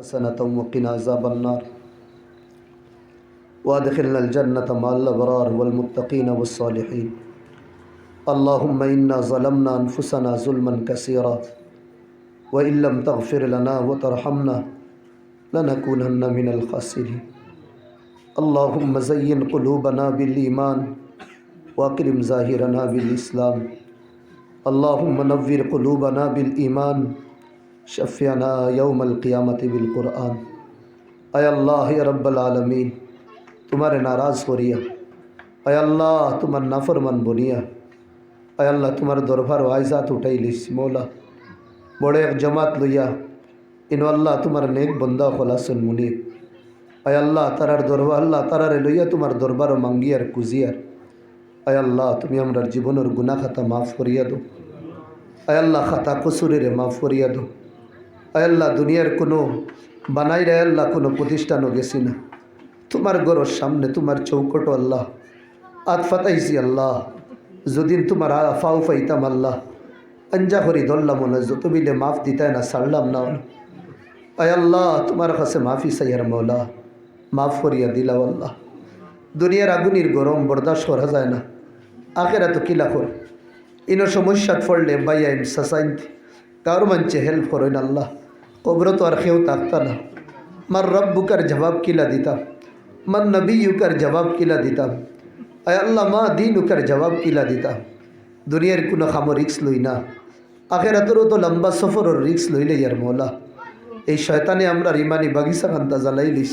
حسنة وقنا عذاب النار. وادخلنا الجنة مع الأبرار والمتقين والصالحين. اللهم إنا ظلمنا أنفسنا ظلما كثيرا. وإن لم تغفر لنا وترحمنا لنكونن من الخاسرين. اللهم زين قلوبنا بالإيمان وأكرم ظاهرنا بالإسلام. اللهم نور قلوبنا بالإيمان শফিয়ানা ইয়ৌমল কিয়ামতি বিল কোরআন। আয় আল্লাহ রব্বুল আলমিন, তোমারে নারাজ করিয়া। আয় আল্লাহ, তোমার নাফরমান বনিয়া। আয় আল্লাহ, তোমার দরবার ওয়াইজাত উঠাইলিস মৌলা। বড় এক জমাত লইয়া, ইনো আল্লাহ তোমার নেক বন্দা খোলাসন মুনিব আয় আল্লাহ, তারার দরবার আল্লাহ তারারে লইয়া তোমার দরবার ও মাঙ্গিয়ার কুজিয়ার। আয় আল্লাহ, তুমি আমরার জীবনের গুনা খাতা মাফ করিয়া দো আয় আল্লাহ, খাতা কসুরেরে মাফ করিয়া দো আল্লাহ দুনিয়ার কোনো বানাই রে, আল্লাহ কোনো প্রতিষ্ঠানও গেছি না। তোমার গরর সামনে তোমার চৌকট আল্লাহ। আত ফাতাইছি আল্লাহ। যদিন তোমার আফাউ ফাইতাম আল্লাহ। আঞ্জা ধরলাম না যত বিলে মাফ দিতায় না সারলাম না। আয় আল্লাহ, তোমার কাছে মাফি সাইয়ার মৌলা। মাফ করিয়া দিলাও আল্লাহ। দুনিয়ার আগুনির গরম বরদাস্ত করা যায় না। আখেরা তো কিলা কর ইনো সমস্যাত পড়লে বাইয়াইন সাসাইন কারও মানছে হেল্প করেন আল্লাহ। কবর তো আর কেউ থাকতা না মার রব্বুকার জবাব কিলা দিতাম মার নবীকার জবাব কিলা দিতাম আয় আল্লাহ মা দিন উকার জবাব কিলা দিতাম দুনিয়ার কোনো খামো রিক্স লই না আখেরাতেরও তো লম্বা সফরের রিক্স লইলে ইয়ার মৌলা এই শয়তানে আমরা ইমানি বাগিচা খান্তা জ্বালাইলিস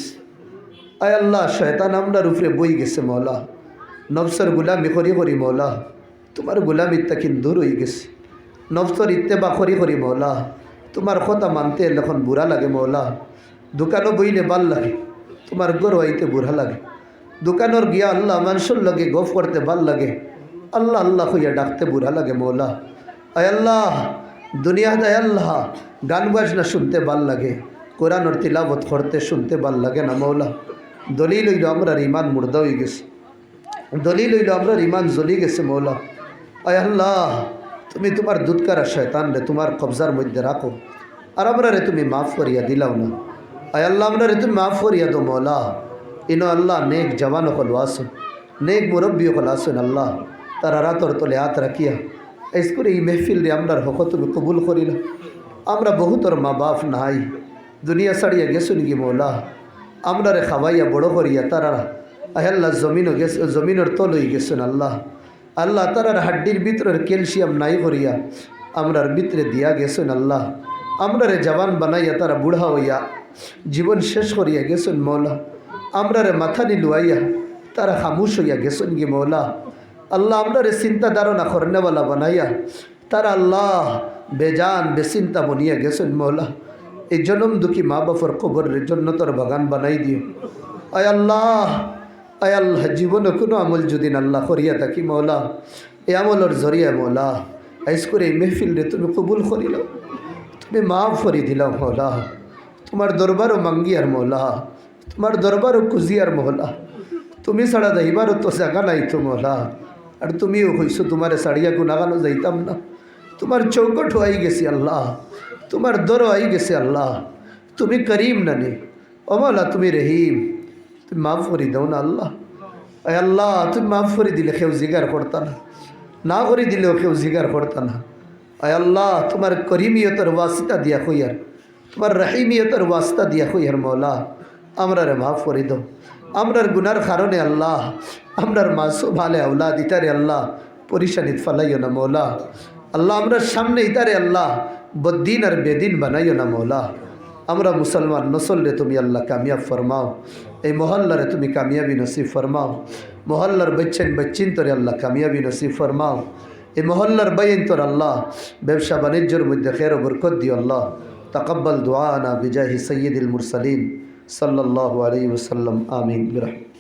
আয় আল্লাহ শয়তান আমরার উপরে বই গেছে মৌলা নবসর গুলামি করি করি মৌলা তোমার গুলামি তাকিন দূর হয়ে গেছে নবসর ইত্তেবা করি করি মৌলা তোমার কথা মানতে এখন বুড়া লাগে মৌলা। দোকানও বইলে ভালো লাগে, তোমার গরু আইতে বুড়া লাগে। দোকানের গিয়া আল্লাহ মানুষের লগে গফ করতে ভালো লাগে। আল্লাহ আল্লাহ হইয়া ডাকতে বুড়া লাগে মৌলা। আয় আল্লাহ দুনিয়াতে আল্লাহ, গান বাজনা শুনতে ভালো লাগে, কোরআনর তিলাবত করতে শুনতে ভালো লাগে না মৌলা। দলিল হইল আমরার ইমান মুর্দা হয়ে গেছে। দলিল হইল আমরার ইমান জ্বলি গেছে মৌলা। আয় আল্লাহ তুমি তোমার দুধকারা শয়তান রে, তোমার কবজার মধ্যে রাখো। আর আমরারে তুমি মাফ করিয়া দিলাও না। আয় আল্লাহ আমরারে তুমি মাফ করিয়া দো মৌলা ইনো আল্লাহ, নেক জওয়ান হল আসুন। নেক মুরব্বী হল আসুন আল্লাহ। তারা রাতর তলে হাত রাখিয়া, এই করে এই মেহফিল রে আমরার হক তুমি কবুল করিল আমরা বহুতর মা বাপ নাই। দুনিয়া ছাড়িয়া গেছুন কি মৌলা আমরারে খাওয়াইয়া বড় করিয়া তারা আল্লাহ, জমিনও গেছে, জমিনের তল হয়ে গেছেন আল্লাহ। আল্লাহ তারার হাড্ডির ভিতরের ক্যালসিয়াম নাই করিয়া আমরার ভিতরে দিয়া গেছেন আল্লাহ। আমরারে জবান বানাইয়া তারা বুড়া হইয়া, জীবন শেষ করিয়া গেছেন মৌলা আমরারে মাথা নিলুয়াইয়া, তারা খামুশ হইয়া গেছেন গে মৌলা আল্লাহ আমরারে চিন্তা ধারণা করনেওয়ালা বানাইয়া, তারা আল্লাহ বেজান, বেচিন্তা বনিয়া গেছেন মৌলা এই জনম দুঃখী মা বাপর কবরের জন্য তোর বাগান বানাই দিও। আয় আল্লাহ আয় আল্লাহ, জীবনে কোনো আমল যদি আল্লাহ করিয়া থাকি মৌলা এই আমলের জরিয়া মৌলা আইস করে এই মেহফিল তুমি কবুল করিল তুমি মাফ করি দিলাম মৌলা তোমার দরবারও মাঙ্গিয়ার মৌলা তোমার দরবারও কুজিয়ার মৌলা তুমি ছাড়া যাইবারও তো জাগা নাই তো মৌলা আর তুমিও হইছো তোমারে সাড়িয়া গুনাগানো যাইতাম না। তোমার চৌকট হয়ে গেছি আল্লাহ, তোমার দর হয়ে গেছে আল্লাহ। তুমি করিম না নে অমলা তুমি রহিম। তুমি মাফ করি দাও না আল্লাহ। আয় আল্লাহ, তুমি মাফ করে দিলে কেউ জিগার করতা না। না করে দিলেও কেউ জিগার করতা না। আয় আল্লাহ, তোমার করিমিয়তর ওয়াসিতা দিয়া হইয়ার তোমার রহিমিয়তর ওয়াস্তা দিয়া হইয়ার মৌলা? আমরা রে মাফ করে দাও। আমরার গুনার কারণে আল্লাহ, আমরার মাসু ভালে আউলা দিতারে আল্লাহ পরিশানিত ফালাইও না মৌলা। আল্লাহ, আমরার সামনে ইতারে আল্লাহ, বদ্দিন আর বেদিন বানাইও না মৌলা। আমরা মুসলমান, নসলরে তুমি আল্লাহ কামিয়াব ফরমাও। এই মহল্লারে তুমি কামিয়াবি নসিব ফরমাও। মহল্লার বচ্চেন বচ্চিন তোরে আল্লাহ কামিয়াবি নসিব ফরমাও। এই মহল্লার বাইন তোর আল্লাহ, ব্যবসা বাণিজ্যর মধ্যে খের বরকত দিও আল্লাহ। তাকব্বাল দোয়ানা বিজাহি সৈয়দুল মুরসালিন। সাল্লাহ আলী ওসাল্লাম আমিন। বিরহমত